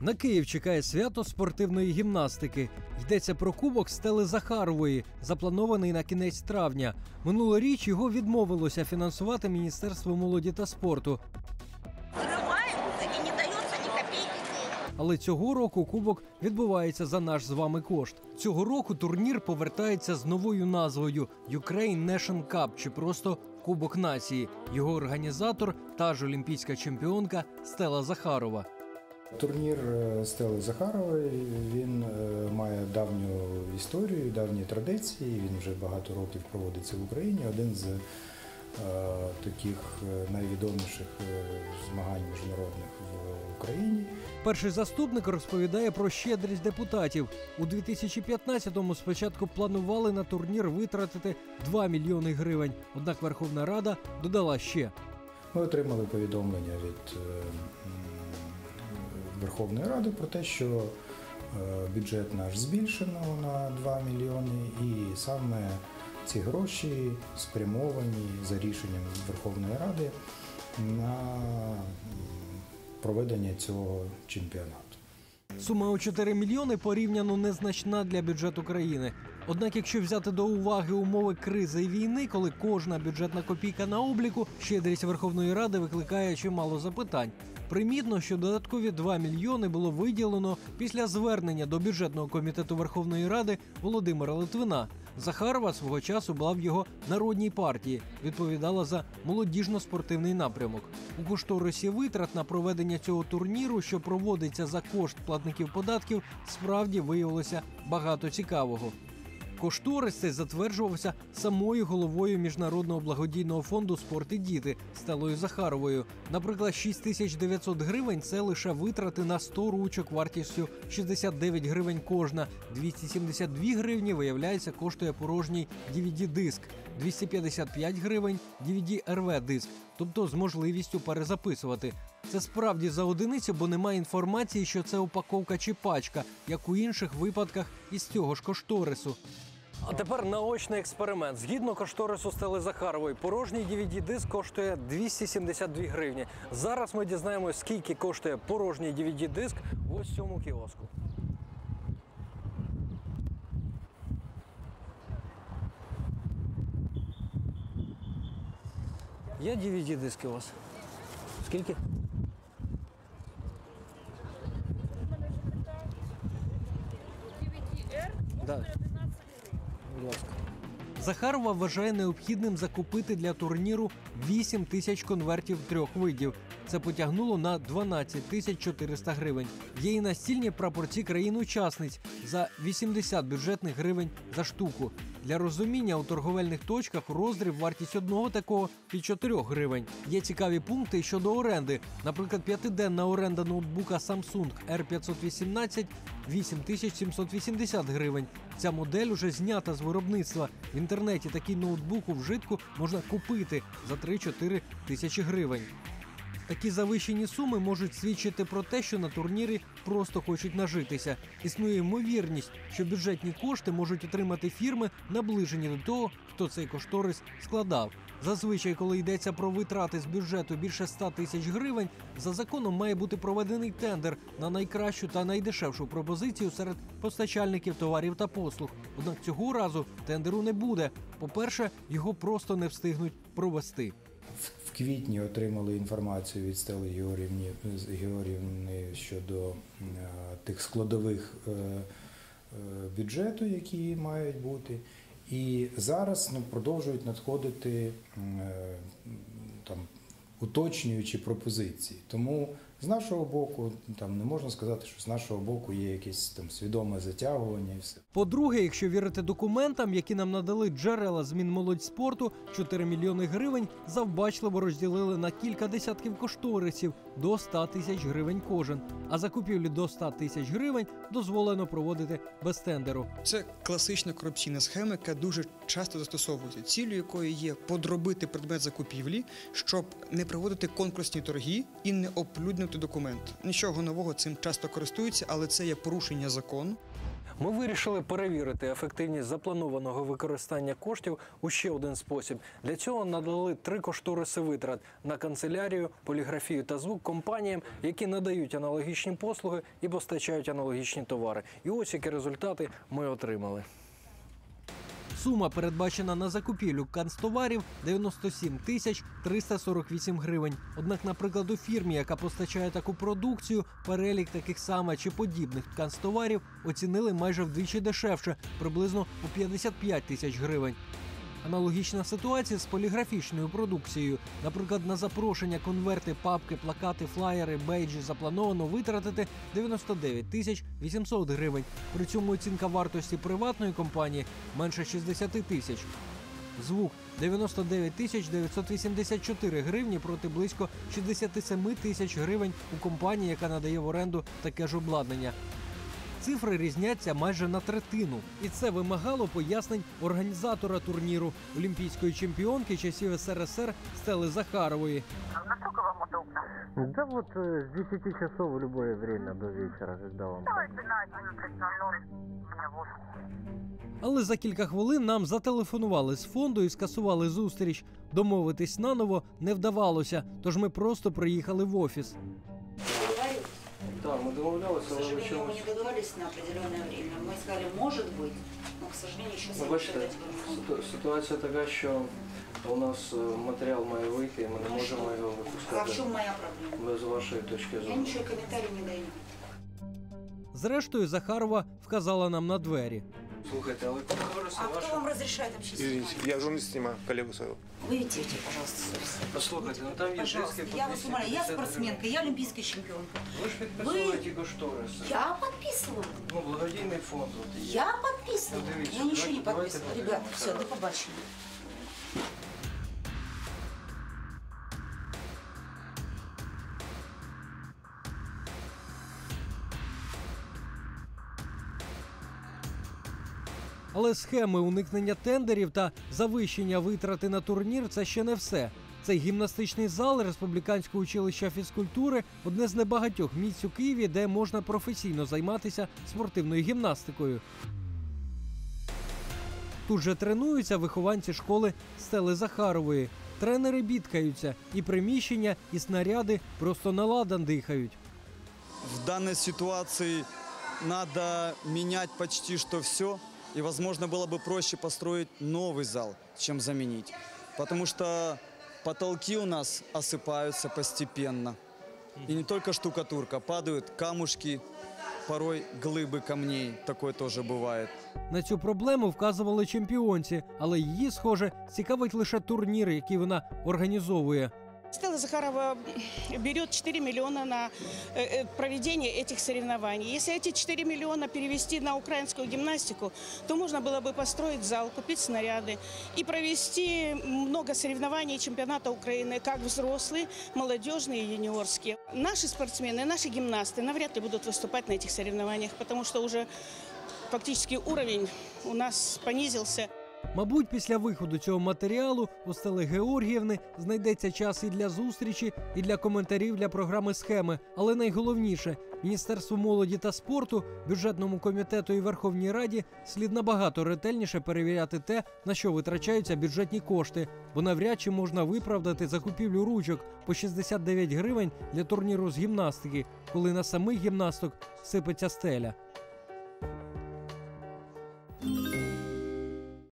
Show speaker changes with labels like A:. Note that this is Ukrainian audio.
A: На Київ чекає свято спортивної гімнастики. Йдеться про кубок Стели Захарової, запланований на кінець травня. Минулоріч його відмовилося фінансувати Міністерство молоді та спорту. Але цього року кубок відбувається за наш з вами кошт. Цього року турнір повертається з новою назвою Ukraine Nation Cup чи просто Кубок нації. Його організатор та ж олімпійська чемпіонка Стела Захарова.
B: Турнір е, Стели Захарової він е, має давню історію, давні традиції. Він вже багато років проводиться в Україні. Один з е, таких найвідоміших змагань міжнародних в Україні.
A: Перший заступник розповідає про щедрість депутатів. У 2015-му спочатку планували на турнір витратити 2 мільйони гривень. Однак Верховна Рада додала ще.
B: Ми отримали повідомлення від Верховної Ради про те, що е, бюджет наш збільшено на 2 мільйони, і саме ці гроші спрямовані за рішенням Верховної Ради на проведення цього чемпіонату.
A: Сума у 4 мільйони порівняно незначна для бюджету країни. Однак, якщо взяти до уваги умови кризи і війни, коли кожна бюджетна копійка на обліку, щедрість Верховної Ради викликає чимало запитань. Примітно, що додаткові 2 мільйони було виділено після звернення до бюджетного комітету Верховної Ради Володимира Литвина. Захарова свого часу була в його народній партії, відповідала за молодіжно-спортивний напрямок. У кошторисі витрат на проведення цього турніру, що проводиться за кошт платників податків, справді виявилося багато цікавого. Кошторис цей затверджувався самою головою міжнародного благодійного фонду Спорт і діти Стелою Захаровою. Наприклад, 6900 гривень це лише витрати на 100 ручок вартістю 69 гривень кожна. 272 гривні виявляється коштує порожній DVD-диск, 255 гривень DVD rv диск, тобто з можливістю перезаписувати. Це справді за одиницю, бо немає інформації, що це упаковка чи пачка, як у інших випадках із цього ж кошторису. А тепер наочний експеримент. Згідно кошторису Стели Захарової, порожній DVD-диск коштує 272 гривні. Зараз ми дізнаємося, скільки коштує порожній DVD-диск в ось цьому кіоску. Є DVD-диски у вас? Скільки? Да. Будь ласка. Захарова вважає необхідним закупити для турніру 8 тисяч конвертів трьох видів. Це потягнуло на 12 тисяч 400 гривень. Є і настільні прапорці країн-учасниць за 80 бюджетних гривень за штуку. Для розуміння у торговельних точках роздріб вартість одного такого від 4 гривень. Є цікаві пункти щодо оренди. Наприклад, п'ятиденна оренда ноутбука Samsung R518 8780 гривень. Ця модель уже знята з виробництва. В інтернеті такий ноутбук у вжитку можна купити за 3-4 тисячі гривень. Такі завищені суми можуть свідчити про те, що на турнірі просто хочуть нажитися. Існує ймовірність, що бюджетні кошти можуть отримати фірми, наближені до того, хто цей кошторис складав. Зазвичай, коли йдеться про витрати з бюджету більше 100 тисяч гривень, за законом має бути проведений тендер на найкращу та найдешевшу пропозицію серед постачальників товарів та послуг. Однак цього разу тендеру не буде. По-перше, його просто не встигнуть провести.
B: В- квітні отримали інформацію від Стели Георгіївни, Георгіївни щодо е, тих складових е, е, бюджету, які мають бути. І зараз ну, продовжують надходити там, уточнюючі пропозиції. Тому з нашого боку, там не можна сказати, що з нашого боку є якесь там свідоме затягування і все.
A: По-друге, якщо вірити документам, які нам надали джерела з Мінмолодьспорту, 4 мільйони гривень завбачливо розділили на кілька десятків кошторисів до 100 тисяч гривень кожен. А закупівлі до 100 тисяч гривень дозволено проводити без тендеру.
C: Це класична корупційна схема, яка дуже часто застосовується, ціллю якої є подробити предмет закупівлі, щоб не проводити конкурсні торги і не оприлюднити документ. Нічого нового цим часто користуються, але це є порушення закону.
A: Ми вирішили перевірити ефективність запланованого використання коштів у ще один спосіб. Для цього надали три кошториси витрат на канцелярію, поліграфію та звук компаніям, які надають аналогічні послуги і постачають аналогічні товари. І ось які результати ми отримали. Сума передбачена на закупівлю канцтоварів 97 тисяч 348 гривень. Однак, наприклад, у фірмі, яка постачає таку продукцію, перелік таких саме чи подібних канцтоварів оцінили майже вдвічі дешевше, приблизно у 55 тисяч гривень. Аналогічна ситуація з поліграфічною продукцією. Наприклад, на запрошення, конверти, папки, плакати, флаєри, бейджі заплановано витратити 99 тисяч 800 гривень. При цьому оцінка вартості приватної компанії менше 60 тисяч. Звук 99 тисяч 984 гривні проти близько 67 тисяч гривень у компанії, яка надає в оренду таке ж обладнання. Цифри різняться майже на третину, і це вимагало пояснень організатора турніру олімпійської чемпіонки часів СРСР Стели Захарової.
D: Насколько вам удобно?
A: Да вот с 10 часов в любое время до вечера, когда вам.
D: Давайте на 11.00. У меня воздух.
A: Але за кілька хвилин нам зателефонували з фонду і скасували зустріч. Домовитись наново не вдавалося, тож ми просто приїхали в офіс
E: договорились.
A: Так, ми домовлялися,
E: К сожалению, мы не договорились на определенное время. Мы сказали, может быть, но, к сожалению, еще
A: Ну,
E: соглашаться не можем.
A: ситуація така, що у нас е, матеріал має вийти, і ми
E: не можемо
A: його
E: А в чем моя проблема?
A: без вашої точки
E: Я ничего комментарий не даю.
A: Зрештою, Захарова вказала нам на двері.
F: Слухайте, але
E: А кто вам разрешает вообще
F: Извините,
E: снимать?
F: я журналист снимаю, коллегу своего.
E: Выведите, пожалуйста, совесть.
F: Послухайте, ну там є
E: Пожалуйста,
F: жестокі
E: я вас умоляю, я спортсменка, я олимпийская чемпионка.
F: Ви ж підписуєте кошториси.
E: Я подписываю.
F: Ну, благодійний фонд. От є.
E: Я подписываю.
F: Ну, дивіться,
E: Я ничего не
F: давайте-
E: подписывала.
F: давайте
E: Ребята,
F: подивимося.
E: все, до побачення.
A: Але схеми уникнення тендерів та завищення витрати на турнір це ще не все. Цей гімнастичний зал республіканського училища фізкультури одне з небагатьох місць у Києві, де можна професійно займатися спортивною гімнастикою. Тут же тренуються вихованці школи Стели Захарової. Тренери бідкаються, і приміщення, і снаряди просто на ладан дихають.
G: В данной ситуации надо менять почти что все. И, возможно, было бы проще построить новый зал, чем заменить. Потому что потолки у нас осыпаются постепенно. И не только штукатурка, падают камушки, порой глыбы камней. Такое тоже бывает.
A: На цю проблему вказували чемпіонці, але її, схоже, цікавить лише турнір, який вона організовує.
H: Стелла Захарова берет 4 миллиона на э, э, проведение этих соревнований. Если эти 4 миллиона перевести на украинскую гимнастику, то можно было бы построить зал, купить снаряды и провести много соревнований чемпионата Украины, как взрослые, молодежные и юниорские. Наши спортсмены, наши гимнасты навряд ли будут выступать на этих соревнованиях, потому что уже фактически уровень у нас понизился.
A: Мабуть, після виходу цього матеріалу у Стели Георгіївни знайдеться час і для зустрічі, і для коментарів для програми схеми. Але найголовніше Міністерству молоді та спорту, бюджетному комітету і Верховній Раді слід набагато ретельніше перевіряти те, на що витрачаються бюджетні кошти, бо навряд чи можна виправдати закупівлю ручок по 69 гривень для турніру з гімнастики, коли на самих гімнасток сипеться стеля.